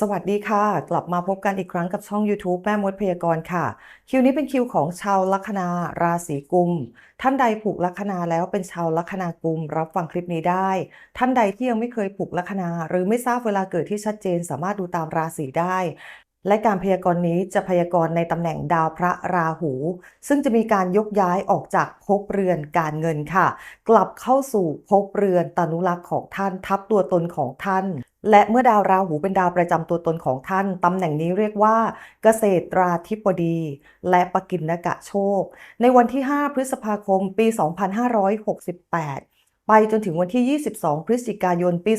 สวัสดีค่ะ กลับมาพบกันอีกครั้งกับช่อง YouTube แม่มดพยากรณ์ค่ะ คิวนี้เป็นคิวของชาวลัคนาราศีกุม ท่านใดผูกลัคนาแล้วเป็นชาวลัคนากุม รับฟังคลิปนี้ได้ ท่านใดที่ยังไม่เคยผูกลัคนา หรือไม่ทราบเวลาเกิดที่ชัดเจน สามารถดูตามราศีได้ และการพยากรณ์นี้จะพยากรณ์ในตำแหน่งดาวพระราหู ซึ่งจะมีการยกย้ายออกจากภพเรือนการเงินค่ะ กลับเข้าสู่ภพเรือนตานุรักษ์ของท่านทับตัวตนของท่าน และเมื่อดาวราหูเป็นดาวประจำตัวตนของท่าน ตำแหน่งนี้เรียกว่า เกษตราธิบดี และปกิณกะโชค ในวันที่ 5 พฤษภาคม ปี 2568 ไปจนถึงวันที่ 22 พฤศจิกายน ปี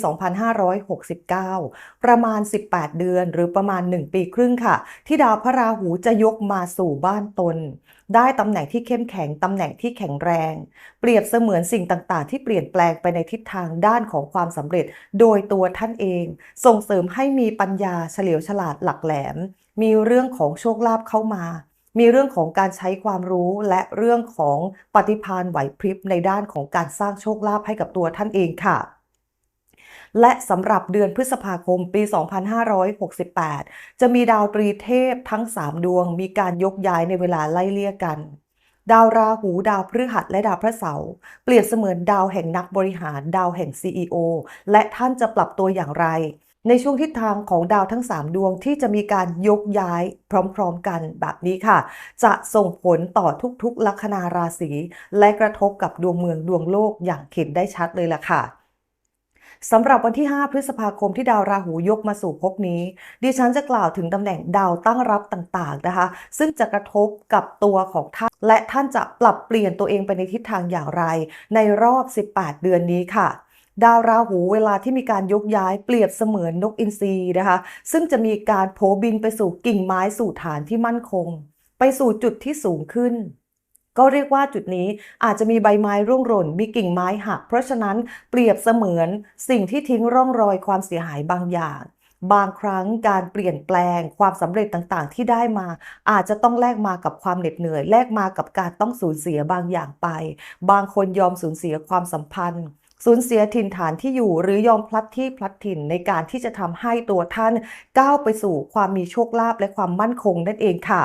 2569 ประมาณ 18 เดือนหรือประมาณ 1 ปีครึ่งค่ะ ที่ดาวพระราหูจะยกมาสู่บ้านตน ได้ตำแหน่งที่เข้มแข็ง ตำแหน่งที่แข็งแรง เปรียบเสมือนสิ่งต่างๆ ที่เปลี่ยนแปลงไปในทิศทางด้านของความสำเร็จ โดยตัวท่านเอง ส่งเสริมให้มีปัญญาเฉลียวฉลาดหลักแหลม มีเรื่องของโชคลาภเข้ามา มีเรื่องของการใช้ความรู้และเรื่องของปฏิภาณไหวพริบในด้านของการสร้างโชคลาภให้กับตัวท่านเองค่ะและสำหรับเดือนพฤษภาคมปี 2568 จะมีดาวตรีเทพทั้ง 3 ดวง มีการยกย้ายในเวลาไล่เลี่ยกัน ดาวราหู ดาวพฤหัส และดาวพระเสาร์เปลี่ยนเสมือนดาวแห่งนักบริหาร ดาวแห่ง CEO และท่านจะปรับตัวอย่างไร ในช่วงทิศทางของดาวทั้ง 3 ดวงที่จะมีการยกย้ายพร้อมๆกันแบบนี้ค่ะ จะส่งผลต่อทุกๆ ลัคนาราศีและกระทบกับดวงเมืองดวงโลกอย่างเห็นได้ชัดเลยล่ะค่ะสำหรับวันที่ 5 พฤษภาคมที่ดาวราหูยกมาสู่ภพนี้ ดิฉันจะกล่าวถึงตำแหน่งดาวตั้งรับต่างๆนะคะ ซึ่งจะกระทบกับตัวของท่าน และท่านจะปรับเปลี่ยนตัวเองไปในทิศทางอย่างไร ในรอบ 18 เดือนนี้ค่ะ ดาวราหูเวลาที่มีการยกย้ายเปรียบเสมือนนกอินทรีนะคะ ซึ่งจะมีการโผบินไปสู่กิ่งไม้สู่ฐานที่มั่นคง ไปสู่จุดที่สูงขึ้น ก็เรียกว่าจุดนี้อาจจะมีใบไม้ร่วงหล่น มีกิ่งไม้หัก เพราะฉะนั้นเปรียบเสมือนสิ่งที่ทิ้งร่องรอยความเสียหายบางอย่างบางครั้งการเปลี่ยนแปลงความสำเร็จต่างๆ ที่ได้มา อาจจะต้องแลกมากับความเหน็ดเหนื่อยแลกมากับการต้องสูญเสียบางอย่างไป บางคนยอมสูญเสียความสัมพันธ์ สูญเสียถิ่นฐานที่อยู่หรือยอมพลัดที่พลัดถิ่นในการที่จะทำให้ตัวท่านก้าวไปสู่ความมีโชคลาภและความมั่นคงนั่นเองค่ะ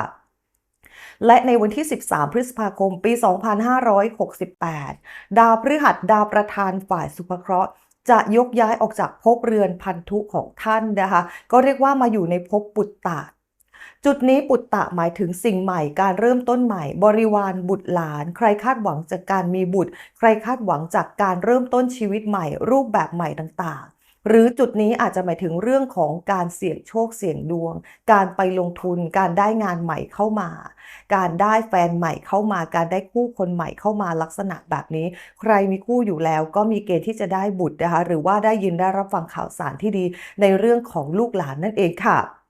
และในวันที่ 13 พฤษภาคม ปี 2568 ดาวพฤหัสดาวประธานฝ่ายสุภเคราะห์ จะยกย้ายออกจากภพเรือนพันธุของท่านนะคะ ก็เรียกว่ามาอยู่ในภพปุตตะ จุดนี้ปุตตะหมายถึงสิ่งใหม่การเริ่มต้นใหม่ บริวารบุตรหลาน ใครคาดหวังจากการมีบุตร ใครคาดหวังจากการเริ่มต้นชีวิตใหม่ รูปแบบใหม่ต่างๆ หรือจุดนี้อาจจะหมายถึงเรื่องของการเสี่ยงโชคเสี่ยงดวง การไปลงทุน การได้งานใหม่เข้ามา การได้แฟนใหม่เข้ามา การได้คู่คนใหม่เข้ามาลักษณะแบบนี้ ใครมีคู่อยู่แล้วก็มีเกณฑ์ที่จะได้บุตรนะคะ หรือว่าได้ยินได้รับฟังข่าวสารที่ดีในเรื่องของลูกหลานนั่นเองค่ะ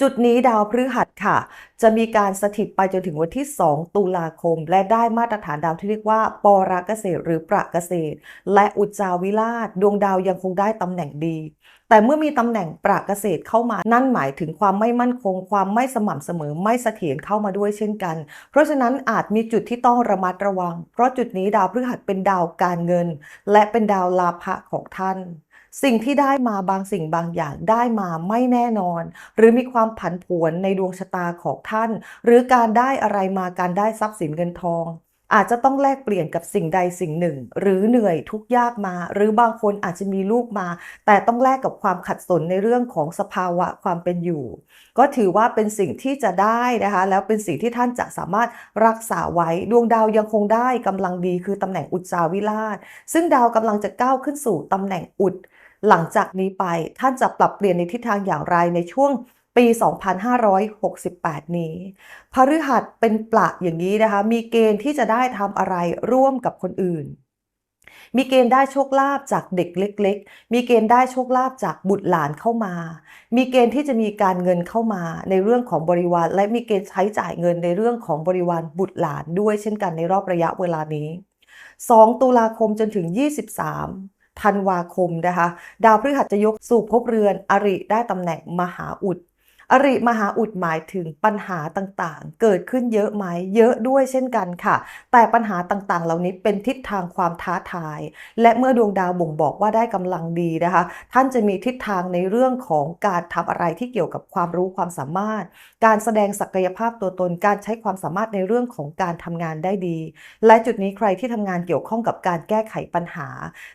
จุดนี้ดาวพฤหัสค่ะ จะมีการสถิตไปจนถึงวันที่ 2 ตุลาคม และได้มาตรฐานดาวที่เรียกว่า ปราเกษตรหรือประเกษตร และอุจจาวิราช ดวงดาวยังคงได้ตำแหน่งดี แต่เมื่อมีตำแหน่งประเกษตรเข้ามา นั่นหมายถึงความไม่มั่นคง ความไม่สม่ำเสมอไม่เสถียรเข้ามาด้วยเช่นกัน เพราะฉะนั้นอาจมีจุดที่ต้องระมัดระวัง เพราะจุดนี้ดาวพฤหัสเป็นดาวการเงิน และเป็นดาวลาภะของท่าน สิ่งที่ได้มาบางสิ่งบางอย่างได้มาไม่แน่นอน หรือมีความผันผวนในดวงชะตาของท่าน หรือการได้อะไรมาการได้ทรัพย์สินเงินทอง อาจจะต้องแลกเปลี่ยนกับสิ่งใดสิ่งหนึ่ง หรือเหนื่อยทุกยากมา หรือบางคนอาจจะมีลูกมา แต่ต้องแลกกับความขัดสนในเรื่องของสภาวะความเป็นอยู่ ก็ถือว่าเป็นสิ่งที่จะได้นะคะ แล้วเป็นสิ่งที่ท่านจะสามารถรักษาไว้ดวงดาวยังคงได้กำลังดีคือตำแหน่งอุจจาวิราชซึ่งดาวกำลังจะก้าวขึ้นสู่ตำแหน่งอุด หลังจากนี้ไปท่านจะปรับเปลี่ยนในทิศทางอย่างไรในช่วงปี 2568 นี้ พฤหัสเป็นประอย่างนี้นะคะ มีเกณฑ์ที่จะได้ทำอะไรร่วมกับคนอื่น มีเกณฑ์ได้โชคลาภจากเด็กเล็ก ๆ มีเกณฑ์ได้โชคลาภจากบุตรหลานเข้ามา มีเกณฑ์ที่จะมีการเงินเข้ามาในเรื่องของบริวาร และมีเกณฑ์ใช้จ่ายเงินในเรื่องของบริวารบุตรหลานด้วยเช่นกันในรอบระยะเวลานี้ 2 ตุลาคมจนถึง 23 ธันวาคมนะคะ ดาวพฤหัสจะยกสู่ภพเรือน อริได้ตำแหน่งมหาอุด อริมหาอุดหมายถึงปัญหาต่างๆ เกิดขึ้นเยอะไหมเยอะด้วยเช่นกันค่ะ แต่ปัญหาต่างๆ เหล่านี้เป็นทิศทางความท้าทาย และเมื่อดวงดาวบ่งบอกว่าได้กำลังดีนะคะ ท่านจะมีทิศทางในเรื่องของการทำอะไรที่เกี่ยวกับความรู้ความสามารถ การแสดงศักยภาพตัวตนการใช้ความสามารถในเรื่องของการทำงานได้ดี และจุดนี้ใครที่ทำงานเกี่ยวข้องกับการแก้ไขปัญหา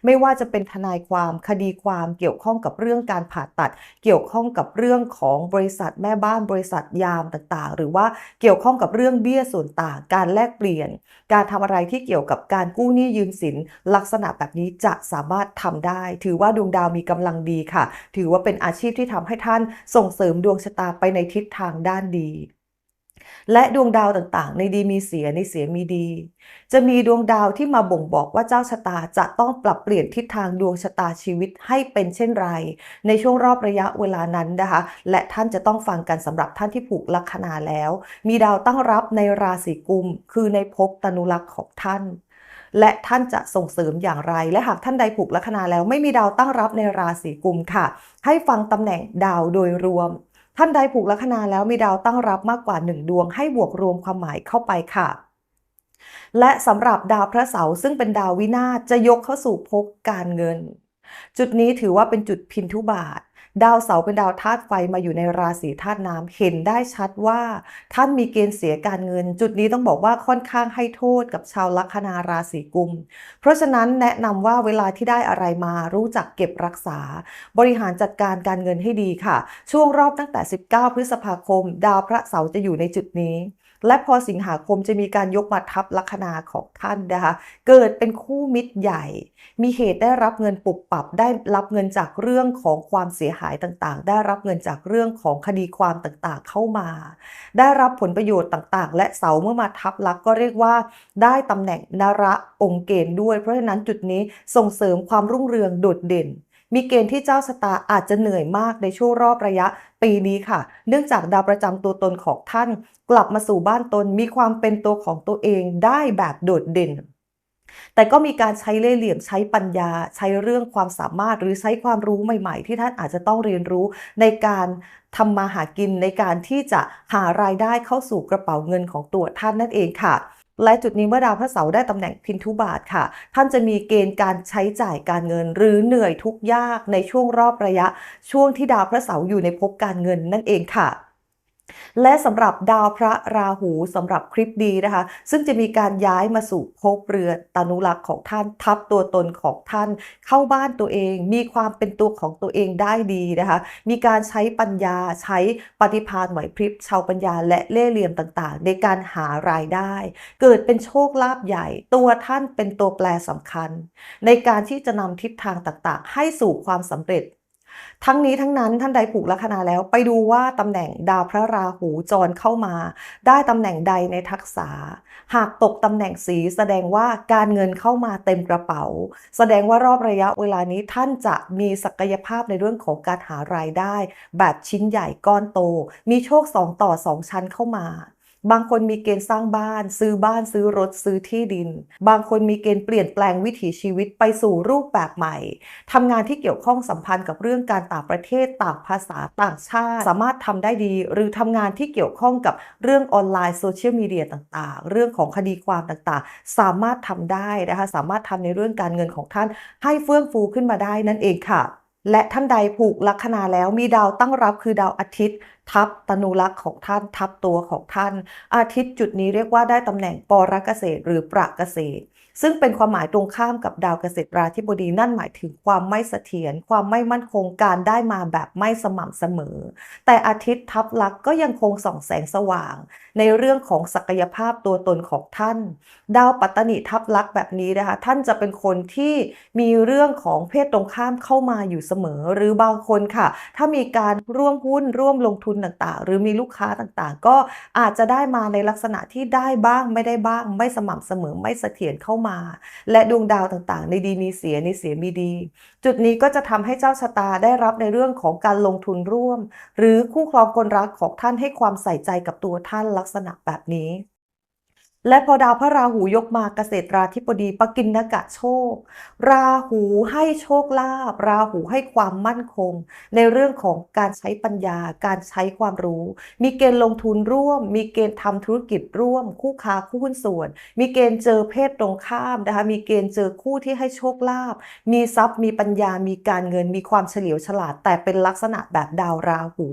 ไม่ว่าจะเป็นทนายความคดีความเกี่ยวข้องกับเรื่องการผ่าตัด เกี่ยวข้องกับเรื่องของบริษัทแม่บ้านบริษัทยามต่างๆ หรือว่าเกี่ยวข้องกับเรื่องเบี้ยส่วนต่าง การแลกเปลี่ยน การทำอะไรที่เกี่ยวกับการกู้หนี้ยืมสิน ลักษณะแบบนี้จะสามารถทำได้ ถือว่าดวงดาวมีกำลังดีค่ะ ถือว่าเป็นอาชีพที่ทำให้ท่านส่งเสริมดวงชะตาไปในทิศทางด้านดี และดวงดาวต่างๆ ในดีมีเสียในเสียมีดี จะมีดวงดาวที่มาบ่งบอกว่าเจ้าชะตาจะต้องปรับเปลี่ยนทิศทางดวงชะตาชีวิตให้เป็นเช่นไร ในช่วงรอบระยะเวลานั้นนะคะ และท่านจะต้องฟังกันสำหรับท่านที่ผูกลัคนาแล้ว มีดาวตั้งรับในราศีกุม คือในภพตนุรักษ์ของท่านและท่านจะส่งเสริมอย่างไร และหากท่านใดผูกลัคนาแล้วไม่มีดาวตั้งรับในราศีกุมค่ะ ให้ฟังตำแหน่งดาวโดยรวม ท่านใดผูกลัคนาแล้วมีดาวตั้งรับมากกว่า 1 ดวงให้บวกรวมความหมายเข้าไปค่ะ และสำหรับดาวพระเสาร์ซึ่งเป็นดาววินาศจะยกเข้าสู่ภพการเงิน จุดนี้ถือว่าเป็นจุดพินทุบาท ดาวเสาร์เป็นดาวธาตุไฟมาอยู่ในราศีธาตุน้ำเห็นได้ชัดว่า ท่านมีเกณฑ์เสียการเงิน จุดนี้ต้องบอกว่าค่อนข้างให้โทษกับชาวลัคนาราศีกุม เพราะฉะนั้นแนะนำว่าเวลาที่ได้อะไรมารู้จักเก็บรักษา บริหารจัดการการเงินให้ดีค่ะ ช่วงรอบตั้งแต่ 19 พฤษภาคม ดาวพระเสาร์จะอยู่ในจุดนี้ และพอสิงหาคมจะมีการยกมาทับลัคนาของท่านนะคะ เกิดเป็นคู่มิตรใหญ่ มีเหตุได้รับเงินปุบปับ ได้รับเงินจากเรื่องของความเสียหายต่างๆ ได้รับเงินจากเรื่องของคดีความต่างๆเข้ามา ได้รับผลประโยชน์ต่างๆ และเสาเมื่อมาทับลักก็เรียกว่า ได้ตำแหน่งนาระองค์เกณฑ์ด้วย เพราะฉะนั้นจุดนี้ส่งเสริมความรุ่งเรืองโดดเด่น มีเกณฑ์ที่เจ้าชะตาอาจจะเหนื่อยมากในช่วงรอบระยะปีนี้ค่ะ เนื่องจากดาวประจำตัวตนของท่าน กลับมาสู่บ้านตนมีความเป็นตัวของตัวเองได้แบบโดดเด่นแต่ก็มีการใช้เล่ห์เหลี่ยมใช้ปัญญา ใช้เรื่องความสามารถหรือใช้ความรู้ใหม่ ๆ ที่ท่านอาจจะต้องเรียนรู้ในการทำมาหากินในการที่จะหารายได้เข้าสู่กระเป๋าเงินของตัวท่านนั่นเองค่ะ และจุดนี้เมื่อดาวพระเสาร์ได้ตำแหน่งพินทุบาทค่ะ ท่านจะมีเกณฑ์การใช้จ่ายการเงิน หรือเหนื่อยทุกยากในช่วงรอบระยะ ช่วงที่ดาวพระเสาร์อยู่ในภพการเงินนั่นเองค่ะ และสำหรับดาวพระราหูสำหรับคลิปดีนะคะ ซึ่งจะมีการย้ายมาสู่ภพเรือตานุรักษ์ของท่านทับตัวตนของท่าน เข้าบ้านตัวเอง มีความเป็นตัวของตัวเองได้ดีนะคะ มีการใช้ปัญญาใช้ปฏิภาณไหวพริบชาวปัญญาและเล่ห์เหลี่ยมต่างๆ ในการหารายได้ เกิดเป็นโชคลาภใหญ่ ตัวท่านเป็นตัวแปรสำคัญ ในการที่จะนำทิศทางต่างๆ ให้สู่ความสำเร็จ ทั้งนี้ทั้งนั้นท่านใดผูกลัคนาแล้วไปดูว่าตำแหน่งดาวพระราหูจรเข้ามา ได้ตำแหน่งใดในทักษะ หากตกตำแหน่งสีแสดงว่าการเงินเข้ามาเต็มกระเป๋า แสดงว่ารอบระยะเวลานี้ท่านจะมีศักยภาพในเรื่องของการหารายได้ แบบชิ้นใหญ่ก้อนโต มีโชค2ต่อ2ชั้นเข้ามา บางคนมีเกณฑ์สร้างบ้าน ซื้อบ้านซื้อรถซื้อที่ดิน บางคนมีเกณฑ์เปลี่ยนแปลงวิถีชีวิตไปสู่รูปแบบใหม่ทำงานที่เกี่ยวข้องสัมพันธ์กับเรื่องการต่างประเทศต่างภาษาต่างชาติ สามารถทำได้ดี หรือทำงานที่เกี่ยวข้องกับเรื่องออนไลน์โซเชียลมีเดียต่าง ๆ เรื่องของคดีความต่างๆ สามารถทำได้นะคะสามารถทำในเรื่องการเงินของท่านให้เฟื่องฟูขึ้นมาได้นั่นเองค่ะ และท่านใดผูกลัคนาแล้วมีดาวตั้งรับคือดาวอาทิตย์ ทับตนุลักษ์ของท่านทับตัวของท่าน อาทิตย์จุดนี้เรียกว่าได้ตำแหน่งปรกเกษตรหรือประเกษตร ซึ่งเป็นความหมายตรงข้ามกับดาวเกษตราธิบดีนั่นหมายถึงความไม่เสถียรความไม่มั่นคงการได้มาแบบไม่สม่ำเสมอ แต่อาทิตย์ทับลักษ์ก็ยังคงส่องแสงสว่าง ในเรื่องของศักยภาพตัวตนของท่าน ดาวปัตตนิทับลักษ์แบบนี้นะคะท่านจะเป็นคนที่มีเรื่องของเพศตรงข้ามเข้ามาอยู่เสมอ หรือบางคนค่ะ ถ้ามีการร่วมหุ้นร่วมลงทุนต่างๆ หรือมีลูกค้าต่างๆ ก็อาจจะได้มาในลักษณะที่ได้บ้างไม่ได้บ้าง ไม่สม่ำเสมอไม่เสถียรเข้ามา และดวงดาวต่างๆ ในดีมีเสียในเสียมีดี จุดนี้ก็จะทำให้เจ้าชะตาได้รับในเรื่องของการลงทุนร่วม หรือคู่ครองคนรักของท่านให้ความใส่ใจกับตัวท่านลักษณะแบบนี้ และพอดาวพระราหูยกมาเกษตราธิบดีปกินนกะโชค ราหูให้โชคลาภราหูให้ความมั่นคง ในเรื่องของการใช้ปัญญา การใช้ความรู้ มีเกณฑ์ลงทุนร่วม มีเกณฑ์ทำธุรกิจร่วม คู่ค้าคู่หุ้นส่วน มีเกณฑ์เจอเพศตรงข้ามนะคะมีเกณฑ์เจอคู่ที่ให้โชคลาภมีทรัพย์มีปัญญา มีการเงิน มีความเฉลียวฉลาด แต่เป็นลักษณะแบบดาวราหู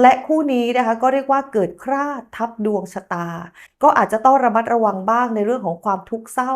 และคู่นี้นะคะก็เรียกว่าเกิดคราดทับดวงชะตาก็อาจจะต้องระมัดระวังบ้างในเรื่องของความทุกข์เศร้า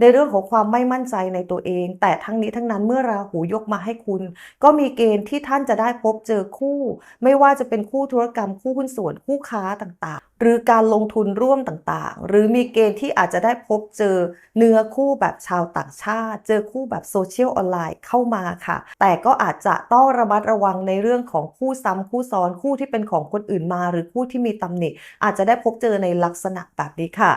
ในเรื่องของความไม่มั่นใจในตัวเอง แต่ทั้งนี้ทั้งนั้นเมื่อราหูยกมาให้คุณ ก็มีเกณฑ์ที่ท่านจะได้พบเจอคู่ ไม่ว่าจะเป็นคู่ธุรกรรมคู่หุ้นส่วนคู่ค้าต่างๆ หรือการลงทุนร่วมต่างๆ หรือมีเกณฑ์ที่อาจจะได้พบเจอเนื้อคู่แบบชาวต่างชาติ เจอคู่แบบโซเชียลออนไลน์เข้ามาค่ะ แต่ก็อาจจะต้องระมัดระวังในเรื่องของคู่ซ้ำคู่ซ้อนคู่ที่เป็นของคนอื่นมา หรือคู่ที่มีตำหนิอาจจะได้พบเจอในลักษณะแบบนี้ค่ะ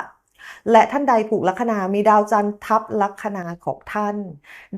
และท่านใดผูกลัคนามีดาวจันทร์ทับลัคนาของท่าน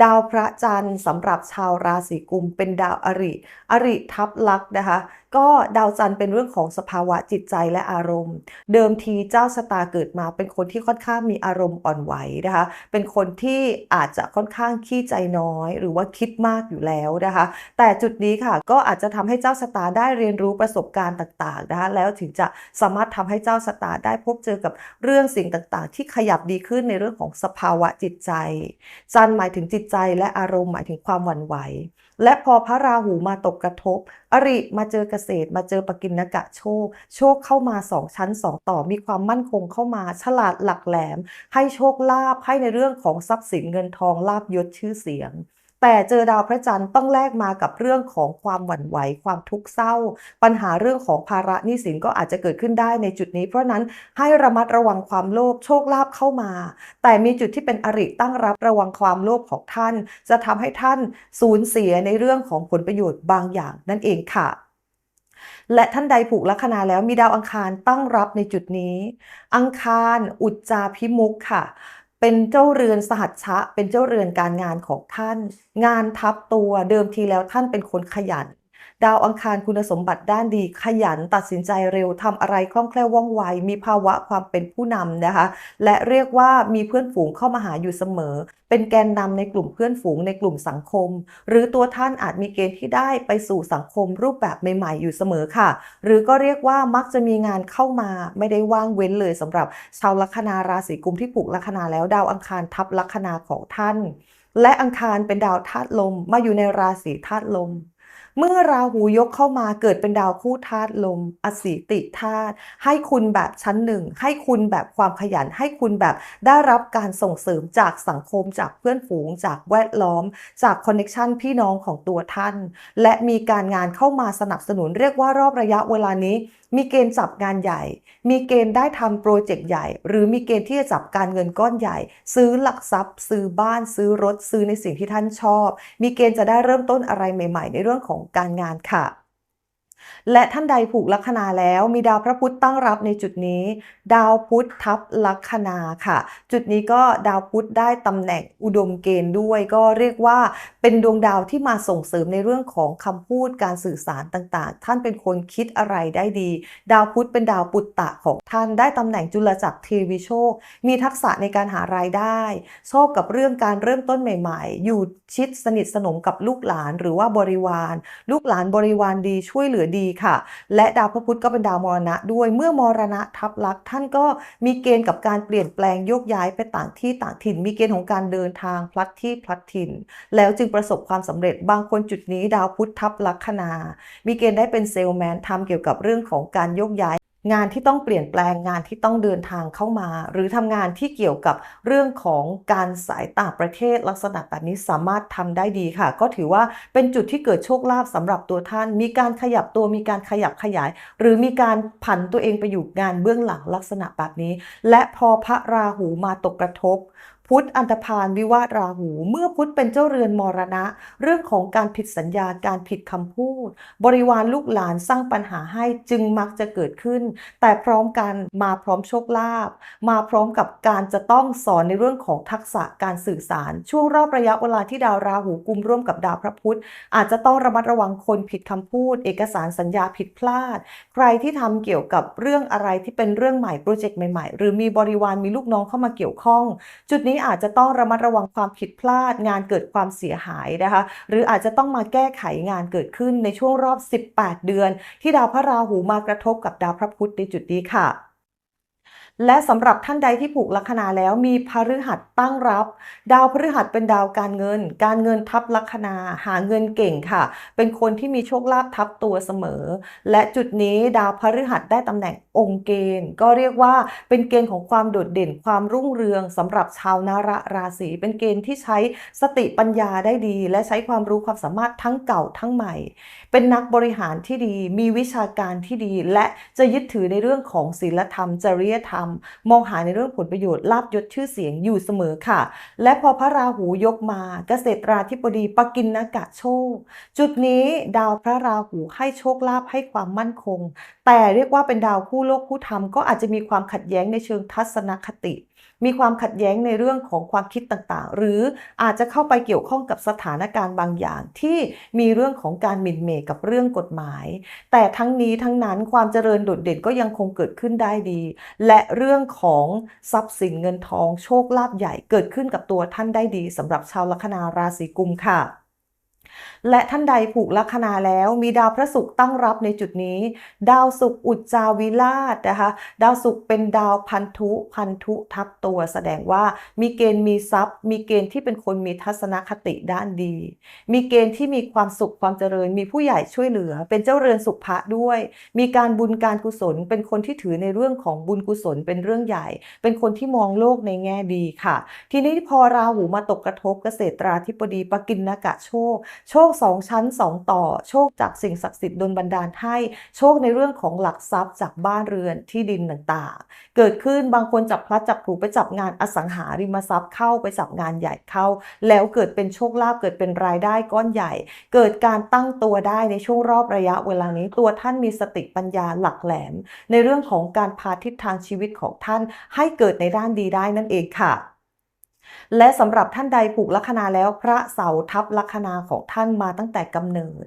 ดาวพระจันทร์สำหรับชาวราศีกุมเป็นดาวอริ อริทับลักนะคะก็ดาวจันทร์เป็นเรื่องของสภาวะจิตใจและอารมณ์ เดิมทีเจ้าชะตาเกิดมาเป็นคนที่ค่อนข้างมีอารมณ์อ่อนไหวนะคะ เป็นคนที่อาจจะค่อนข้างขี้ใจน้อย หรือว่าคิดมากอยู่แล้วนะคะ แต่จุดนี้ค่ะก็อาจจะทำให้เจ้าชะตาได้เรียนรู้ประสบการณ์ต่างๆนะคะแล้วถึงจะสามารถทำให้เจ้าชะตาได้พบเจอกับเรื่องสิ่งต่างๆ ที่ขยับดีขึ้นในเรื่องของสภาวะจิตใจ จันทร์หมายถึงจิตใจและอารมณ์หมายถึงความหวั่นไหว และพอพระราหูมาตกกระทบ อริมาเจอเกษตร มาเจอปกินนกะโชค โชคเข้ามาสองชั้นสองต่อมีความมั่นคงเข้ามา ฉลาดหลักแหลม ให้โชคลาภให้ในเรื่องของทรัพย์สินเงินทองลาบยศชื่อเสียง แต่เจอดาวพระจันทร์ต้องแลกมากับเรื่องของความหวั่นไหวความทุกข์เศร้า ปัญหาเรื่องของภาระหนี้สินก็อาจจะเกิดขึ้นได้ในจุดนี้ เพราะนั้นให้ระมัดระวังความโลภโชคลาภเข้ามา แต่มีจุดที่เป็นอริตั้งรับระวังความโลภของท่าน จะทำให้ท่านสูญเสียในเรื่องของผลประโยชน์บางอย่างนั่นเองค่ะและท่านใดผูกลัคนาแล้วมีดาวอังคารตั้งรับในจุดนี้ อังคารอุจจาพิมุขค่ะ เป็นเจ้าเรือนสหัชชะ เป็นเจ้าเรือนการงานของท่าน งานทับตัวเดิมทีแล้วท่านเป็นคนขยัน ดาวอังคารคุณสมบัติด้านดี ขยันตัดสินใจเร็วทำอะไรคล่องแคล่วว่องไว มีภาวะความเป็นผู้นำนะคะ และเรียกว่ามีเพื่อนฝูงเข้ามาหาอยู่เสมอ เป็นแกนนำในกลุ่มเพื่อนฝูงในกลุ่มสังคม หรือตัวท่านอาจมีเกณฑ์ที่ได้ไปสู่สังคมรูปแบบใหม่ ๆ อยู่เสมอค่ะ หรือก็เรียกว่ามักจะมีงานเข้ามาไม่ได้ว่างเว้นเลยสำหรับชาวลัคนาราศีกุมที่ผูกลัคนาแล้วดาวอังคารทับลัคนาของท่าน และอังคารเป็นดาวธาตุลมมาอยู่ในราศีธาตุลม เมื่อราหูยกเข้ามาเกิดเป็นดาวคู่ธาตุลม อสิติธาตุให้คุณแบบชั้นหนึ่ง ให้คุณแบบความขยัน ให้คุณแบบได้รับการส่งเสริมจากสังคมจากเพื่อนฝูง จากแวดล้อม จากคอนเน็ชันพี่น้องของตัวท่าน และมีการงานเข้ามาสนับสนุนเรียกว่ารอบระยะเวลานี้ มีเกณฑ์จับงานใหญ่ มีเกณฑ์ได้ทำโปรเจกต์ใหญ่ หรือมีเกณฑ์ที่จะจับการเงินก้อนใหญ่ ซื้อหลักทรัพย์ ซื้อบ้าน ซื้อรถ ซื้อในสิ่งที่ท่านชอบ มีเกณฑ์จะได้เริ่มต้นอะไรใหม่ ๆ ในเรื่องของการงานค่ะ และท่านใดผูกลัคนาแล้วมีดาวพระพุธตั้งรับในจุดนี้ ดาวพุธทับลัคนาค่ะ จุดนี้ก็ดาวพุธได้ตำแหน่งอุดมเกณฑ์ด้วย ก็เรียกว่าเป็นดวงดาวที่มาส่งเสริมในเรื่องของคำพูดการสื่อสารต่างๆ ท่านเป็นคนคิดอะไรได้ดี ดาวพุธเป็นดาวปุตตะของท่านได้ตำแหน่งจุลจักรเทวีโชค มีทักษะในการหารายได้ ชอบกับเรื่องการเริ่มต้นใหม่ ๆ อยู่ชิดสนิทสนมกับลูกหลานหรือว่าบริวาร ลูกหลานบริวารดีช่วยเหลือดีค่ะ และดาวพระพุธก็เป็นดาวมรณะด้วยเมื่อมรณะทับลักษ์ท่านก็มีเกณฑ์กับการเปลี่ยนแปลงโยกย้ายไปต่างที่ต่างถิ่น มีเกณฑ์ของการเดินทางพลัดที่พลัดถิ่น แล้วจึงประสบความสำเร็จบางคนจุดนี้ดาวพุธทับลัคนา มีเกณฑ์ได้เป็นเซลแมนทำเกี่ยวกับเรื่องของการโยกย้าย งานที่ต้องเปลี่ยนแปลงงานที่ต้องเดินทางเข้ามา หรือทำงานที่เกี่ยวกับเรื่องของการสายต่างประเทศลักษณะแบบนี้สามารถทำได้ดีค่ะ ก็ถือว่าเป็นจุดที่เกิดโชคลาภสำหรับตัวท่าน มีการขยับตัวมีการขยับขยาย หรือมีการผันตัวเองไปอยู่งานเบื้องหลังลักษณะแบบนี้ และพอพระราหูมาตกกระทบ พุธอันธพาลวิวาทราหู เมื่อพุธเป็นเจ้าเรือนมรณะ เรื่องของการผิดสัญญาการผิดคำพูด บริวารลูกหลานสร้างปัญหาให้จึงมักจะเกิดขึ้น แต่พร้อมกันมาพร้อมโชคลาภมาพร้อมกับการจะต้องสอนในเรื่องของทักษะการสื่อสาร ช่วงรอบระยะเวลาที่ดาวราหูกุมร่วมกับดาวพระพุธอาจจะต้องระมัดระวังคนผิดคำพูด เอกสารสัญญาผิดพลาด ใครที่ทำเกี่ยวกับเรื่องอะไรที่เป็นเรื่องใหม่โปรเจกต์ใหม่ๆ หรือมีบริวารมีลูกน้องเข้ามาเกี่ยวข้อง จุดนี้อาจจะต้องระมัดระวังความผิดพลาดงานเกิดความเสียหายนะคะ หรืออาจจะต้องมาแก้ไขงานเกิดขึ้นในช่วงรอบ 18 เดือน ที่ดาวพระราหูมากระทบกับดาวพระพุธในจุดนี้ค่ะ และสำหรับท่านใดที่ผูกลัคนาแล้วมีพฤหัสตั้งรับ ดาวพฤหัสเป็นดาวการเงิน การเงินทับลัคนาหาเงินเก่งค่ะ เป็นคนที่มีโชคลาภทับตัวเสมอ และจุดนี้ดาวพฤหัสได้ตำแหน่งองค์เกณฑ์ ก็เรียกว่าเป็นเกณฑ์ของความโดดเด่นความรุ่งเรืองสำหรับชาวนาระราศีเป็นเกณฑ์ที่ใช้สติปัญญาได้ดี และใช้ความรู้ความสามารถทั้งเก่าทั้งใหม่ เป็นนักบริหารที่ดี มีวิชาการที่ดี และจะยึดถือในเรื่องของศีลธรรมจริยธรรมมองหาในเรื่องผลประโยชน์ลาบยศชื่อเสียงอยู่เสมอค่ะ และพอพระราหูยกมาเกษตราธิบดีปกินนกะโชค จุดนี้ดาวพระราหูให้โชคลาภให้ความมั่นคง แต่เรียกว่าเป็นดาวคู่โลกคู่ธรรมก็อาจจะมีความขัดแย้งในเชิงทัศนคติ มีความขัดแย้งในเรื่องของความคิดต่างๆ หรืออาจจะเข้าไปเกี่ยวข้องกับสถานการณ์บางอย่างที่มีเรื่องของการหมิ่นเหมกับเรื่องกฎหมาย แต่ทั้งนี้ทั้งนั้นความเจริญโดดเด่นก็ยังคงเกิดขึ้นได้ดี และเรื่องของทรัพย์สินเงินทองโชคลาภใหญ่เกิดขึ้นกับตัวท่านได้ดีสำหรับชาวลัคนาราศีกุมค่ะ และท่านใดผูกลัคนาแล้วมีดาวพระศุกร์ตั้งรับในจุดนี้ ดาวศุกร์อุจจาวิลาศนะคะดาวศุกร์เป็นดาวพันธุพันธุทับตัว แสดงว่ามีเกณฑ์มีทรัพย์ มีเกณฑ์ที่เป็นคนมีทัศนคติด้านดี มีเกณฑ์ที่มีความสุขความเจริญ มีผู้ใหญ่ช่วยเหลือ เป็นเจ้าเรือนสุภะด้วย มีการบุญการกุศล เป็นคนที่ถือในเรื่องของบุญกุศลเป็นเรื่องใหญ่ เป็นคนที่มองโลกในแง่ดีค่ะ ทีนี้พอราหูมาตกกระทบเกษตราธิบดีปกินนกะโชคโชคสองชั้นสองต่อ โชคจากสิ่งศักดิ์สิทธิ์ดลบันดาลให้ โชคในเรื่องของหลักทรัพย์จากบ้านเรือนที่ดินต่างๆ เกิดขึ้นบางคนจับพลัดจับผลูไปจับงานอสังหาริมทรัพย์เข้าไปจับงานใหญ่เข้า แล้วเกิดเป็นโชคลาภเกิดเป็นรายได้ก้อนใหญ่ เกิดการตั้งตัวได้ในช่วงรอบระยะเวลานี้ตัวท่านมีสติปัญญาหลักแหลม ในเรื่องของการพาทิศทางชีวิตของท่านให้เกิดในด้านดีได้นั่นเองค่ะ และสำหรับท่านใดผูกลัคนาแล้วพระเสาทับลัคนาของท่านมาตั้งแต่กำเนิด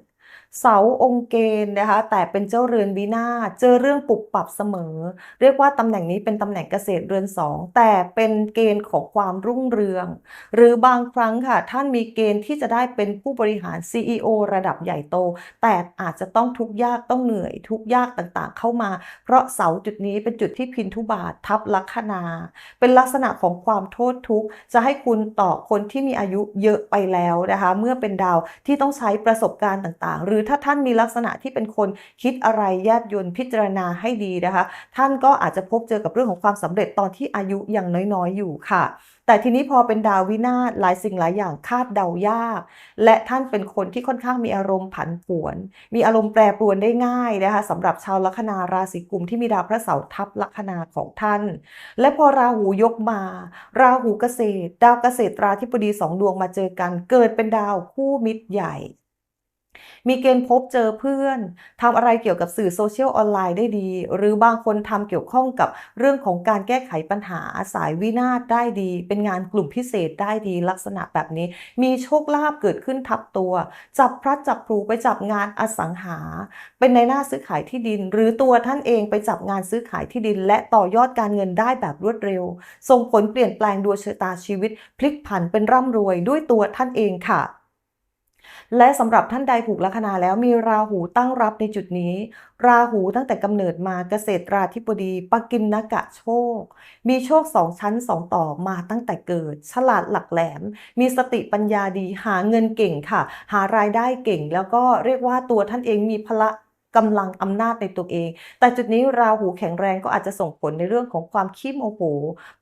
เสาองค์เกณฑ์นะคะ แต่เป็นเจ้าเรือนวินาศเจอเรื่องปรับปรับเสมอ เรียกว่าตำแหน่งนี้เป็นตำแหน่งเกษตรเรือนสองแต่เป็นเกณฑ์ของความรุ่งเรือง หรือบางครั้งค่ะ ท่านมีเกณฑ์ที่จะได้เป็นผู้บริหาร CEO ระดับใหญ่โต แต่อาจจะต้องทุกข์ยากต้องเหนื่อย ทุกข์ยากต่างๆ เข้ามา เพราะเสาจุดนี้เป็นจุดที่พินทุบาททับลัคนา เป็นลักษณะของความโทษทุกข์จะให้คุณต่อคนที่มีอายุเยอะไปแล้วนะคะ เมื่อเป็นดาวที่ต้องใช้ประสบการณ์ต่างๆหรือถ้าท่านมีลักษณะที่เป็นคนคิดอะไรแยบยนต์พิจารณาให้ดีนะคะ ท่านก็อาจจะพบเจอกับเรื่องของความสำเร็จตอนที่อายุยังน้อยๆอยู่ค่ะ แต่ทีนี้พอเป็นดาววินาศหลายสิ่งหลายอย่างคาดเดายาก และท่านเป็นคนที่ค่อนข้างมีอารมณ์ผันผวน มีอารมณ์แปรปรวนได้ง่ายนะคะสำหรับชาวลัคนาราศีกุมที่มีดาวพระเสาร์ทับลัคนาของท่าน และพอราหูยกมา ราหูเกษตร ดาวเกษตราธิบดีสองดวงมาเจอกัน เกิดเป็นดาวคู่มิตรใหญ่ มีเกณฑ์พบเจอเพื่อนทำอะไรเกี่ยวกับสื่อโซเชียลออนไลน์ได้ดี หรือบางคนทำเกี่ยวข้องกับเรื่องของการแก้ไขปัญหาสายวินาศได้ดี เป็นงานกลุ่มพิเศษได้ดีลักษณะแบบนี้ มีโชคลาภเกิดขึ้นทับตัว จับพลัดจับพลูไปจับงานอสังหา เป็นในหน้าซื้อขายที่ดิน หรือตัวท่านเองไปจับงานซื้อขายที่ดิน และต่อยอดการเงินได้แบบรวดเร็ว ส่งผลเปลี่ยนแปลงดวงชะตาชีวิต พลิกผันเป็นร่ำรวยด้วยตัวท่านเองค่ะ และสำหรับท่านใดผูกลัคนาแล้วมีราหูตั้งรับในจุดนี้ ราหูตั้งแต่กำเนิดมาเกษตราธิบดีปกินนกะโชค มีโชคสองชั้นสองต่อมาตั้งแต่เกิด ฉลาดหลักแหลม มีสติปัญญาดีหาเงินเก่งค่ะ หารายได้เก่ง แล้วก็เรียกว่าตัวท่านเองมีพละ กำลังอำนาจในตัวเอง แต่จุดนี้ราหูแข็งแรงก็อาจจะส่งผลในเรื่องของความขี้โมโห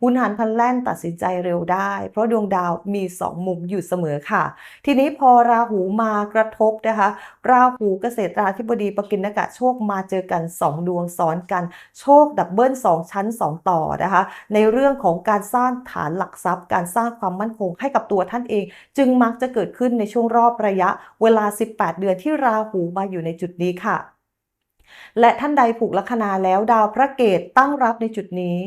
หุนหันพลันแล่นตัดสินใจเร็วได้ เพราะดวงดาวมี 2 มุมอยู่เสมอค่ะ ทีนี้พอราหูมากระทบนะคะ ราหูเกษตราธิบดีปกินกะโชคมาเจอกัน 2 ดวงซ้อนกัน โชคดับเบิล2ชั้น 2 ต่อนะคะ ในเรื่องของการสร้างฐานหลักทรัพย์ การสร้างความมั่นคงให้กับตัวท่านเอง จึงมักจะเกิดขึ้นในช่วงรอบระยะ เวลา 18 เดือนที่ราหูมาอยู่ในจุดนี้ค่ะ และท่านใดผูกลัคนาแล้วดาวพระเกตตั้งรับในจุดนี้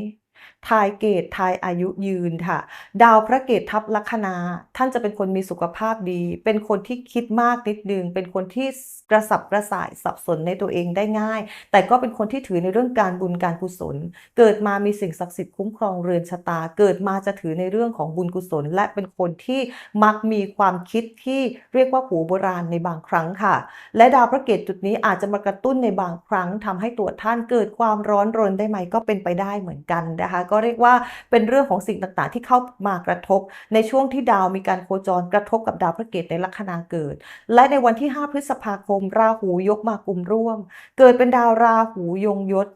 ทายเกตทายอายุยืนค่ะ ดาวพระเกตทับลัคนาท่านจะเป็นคนมีสุขภาพดี เป็นคนที่คิดมากนิดนึง เป็นคนที่กระสับกระส่ายสับสนในตัวเองได้ง่าย แต่ก็เป็นคนที่ถือในเรื่องการบุญการกุศล เกิดมามีสิ่งศักดิ์สิทธิ์คุ้มครองเรือนชะตา เกิดมาจะถือในเรื่องของบุญกุศล และเป็นคนที่มักมีความคิดที่เรียกว่าหูโบราณในบางครั้งค่ะ และดาวพระเกตจุดนี้อาจจะมากระตุ้นในบางครั้งทำให้ตัวท่านเกิดความร้อนรนได้ไหมก็เป็นไปได้เหมือนกันนะคะก็เรียกว่าเป็นเรื่องของสิ่งต่างๆ ที่เข้ามากระทบ ในช่วงที่ดาวมีการโคจรกระทบกับดาวพระเกตในลัคนาเกิด และในวันที่ 5 พฤษภาคม ราหูยกมากุมร่วม เกิดเป็นดาวราหูยงยศ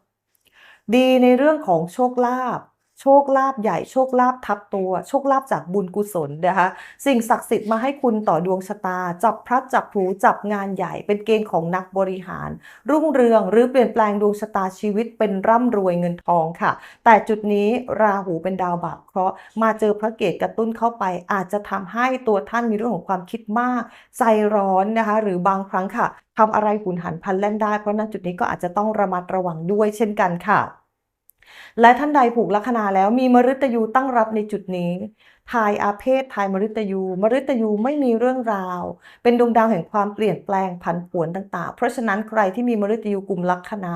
ดีในเรื่องของโชคลาภ โชคลาภใหญ่โชคลาภทับตัว โชคลาภจากบุญกุศลนะคะสิ่งศักดิ์สิทธิ์มาให้คุณต่อดวงชะตา จับพลัดจับผูจับงานใหญ่ เป็นเกณฑ์ของนักบริหาร รุ่งเรืองหรือเปลี่ยนแปลงดวงชะตาชีวิตเป็นร่ำรวยเงินทองค่ะ แต่จุดนี้ราหูเป็นดาวบาปเคราะห์มาเจอพระเกตกระตุ้นเข้าไป อาจจะทำให้ตัวท่านมีเรื่องของความคิดมาก ใจร้อนนะคะหรือบางครั้งค่ะทำอะไรหุนหันพลันแล่นได้เพราะนั้นจุดนี้ก็อาจจะต้องระมัดระวังด้วยเช่นกันค่ะ และท่านใดผูกลัคนาแล้วมีมฤตยูตั้งรับในจุดนี้ทายอาเพศทายมฤตยู มฤตยูไม่มีเรื่องราว เป็นดวงดาวแห่งความเปลี่ยนแปลงผันผวนต่าง ๆ เพราะฉะนั้นใครที่มีมฤตยูกลุ่มลัคนา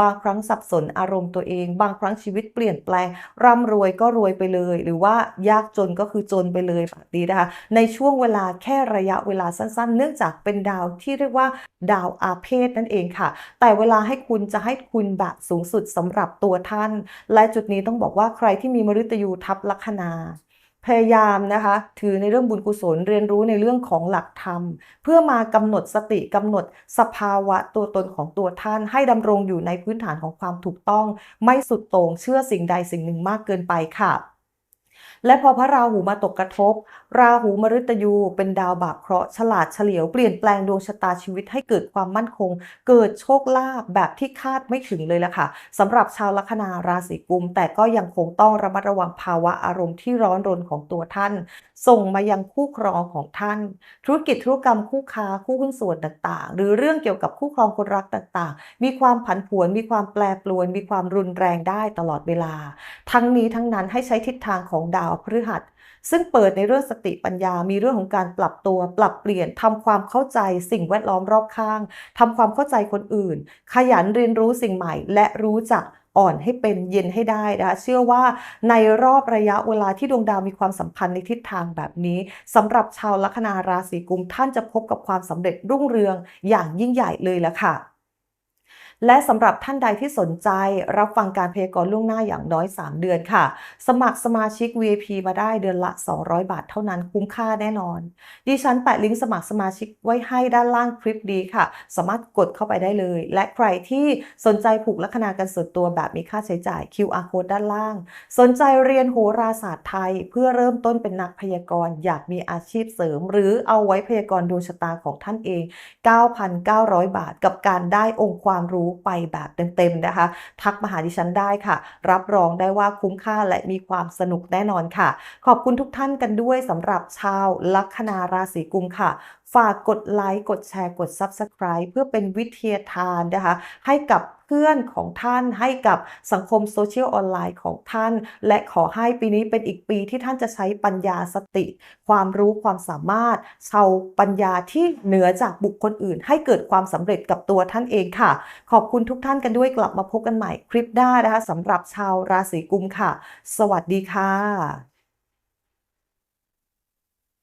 บางครั้งสับสนอารมณ์ตัวเอง บางครั้งชีวิตเปลี่ยนแปลง ร่ำรวยก็รวยไปเลย หรือว่ายากจนก็คือจนไปเลยแบบนี้นะคะในช่วงเวลาแค่ระยะเวลาสั้น ๆ เนื่องจากเป็นดาวที่เรียกว่าดาวอาเพศนั่นเองค่ะ แต่เวลาให้คุณจะให้คุณแบบสูงสุดสำหรับตัวท่าน และจุดนี้ต้องบอกว่าใครที่มีมฤตยูทับลัคนา พยายามนะคะ ถือในเรื่องบุญกุศลเรียนรู้ในเรื่องของหลักธรรม เพื่อมากำหนดสติกำหนดสภาวะตัวตนของตัวท่าน ให้ดำรงอยู่ในพื้นฐานของความถูกต้อง ไม่สุดโต่งเชื่อสิ่งใดสิ่งหนึ่งมากเกินไปค่ะ และพอพระราหูมาตกกระทบ ราหูมฤตยูเป็นดาวบาปเคราะห์ฉลาดเฉลียวเปลี่ยนแปลงดวงชะตาชีวิตให้เกิดความมั่นคง เกิดโชคลาภแบบที่คาดไม่ถึงเลยล่ะค่ะสำหรับชาวลัคนาราศีกุม แต่ก็ยังคงต้องระมัดระวังภาวะอารมณ์ที่ร้อนรนของตัวท่าน ส่งมายังคู่ครองของท่าน ธุรกิจธุรกรรมคู่ค้าคู่หุ้นส่วนต่างๆ หรือเรื่องเกี่ยวกับคู่ครองคนรักต่างๆ มีความผันผวน มีความแปรปรวน มีความรุนแรงได้ตลอดเวลา ทั้งนี้ทั้งนั้นให้ใช้ทิศทางของดาวพฤหัสซึ่งเปิดในเรื่องสติปัญญา มีเรื่องของการปรับตัว ปรับเปลี่ยนทำความเข้าใจสิ่งแวดล้อมรอบข้างทำความเข้าใจคนอื่น ขยันเรียนรู้สิ่งใหม่ และรู้จัก อ่อนให้เป็นเย็นให้ได้นะคะเชื่อว่าในรอบระยะเวลาที่ดวงดาวมีความสัมพันธ์ในทิศทางแบบนี้สำหรับชาวลัคนาราศีกุมท่านจะพบกับความสำเร็จรุ่งเรืองอย่างยิ่งใหญ่เลยละค่ะ และสำหรับท่านใดที่สนใจรับฟังการพยากรณ์ล่วงหน้าอย่างน้อย 3 เดือนค่ะ สมัครสมาชิก VIP มาได้เดือนละ 200 บาทเท่านั้นคุ้มค่าแน่นอน ดิฉันแปะลิงก์สมัครสมาชิกไว้ให้ด้านล่างคลิปดีค่ะ สามารถกดเข้าไปได้เลย และใครที่สนใจผูกลัคนากันส่วนตัวแบบมีค่าใช้จ่าย QR code ด้านล่าง สนใจเรียนโหราศาสตร์ไทย เพื่อเริ่มต้นเป็นนักพยากรณ์อยากมีอาชีพเสริม หรือเอาไว้พยากรณ์ดวงชะตาของท่านเอง 9,900 บาทกับการได้องค์ความรู้ไปแบบเต็มๆนะคะ ทักมาหาดิฉันได้ค่ะ รับรองได้ว่าคุ้มค่าและมีความสนุกแน่นอนค่ะ ขอบคุณทุกท่านกันด้วยสำหรับชาวลัคนาราศีกุมค่ะ ฝากกดไลค์กดแชร์กด Subscribe เพื่อเป็นวิทยาทานนะคะ ให้กับ เพื่อนของท่านให้กับสังคมโซเชียลออนไลน์ของท่าน และขอให้ปีนี้เป็นอีกปีที่ท่านจะใช้ปัญญาสติ ความรู้ความสามารถชาวปัญญาที่เหนือจากบุคคลอื่น ให้เกิดความสำเร็จกับตัวท่านเองค่ะ ขอบคุณทุกท่านกันด้วยกลับมาพบกันใหม่คลิปหน้านะคะสำหรับชาวราศีกุมค่ะ สวัสดีค่ะ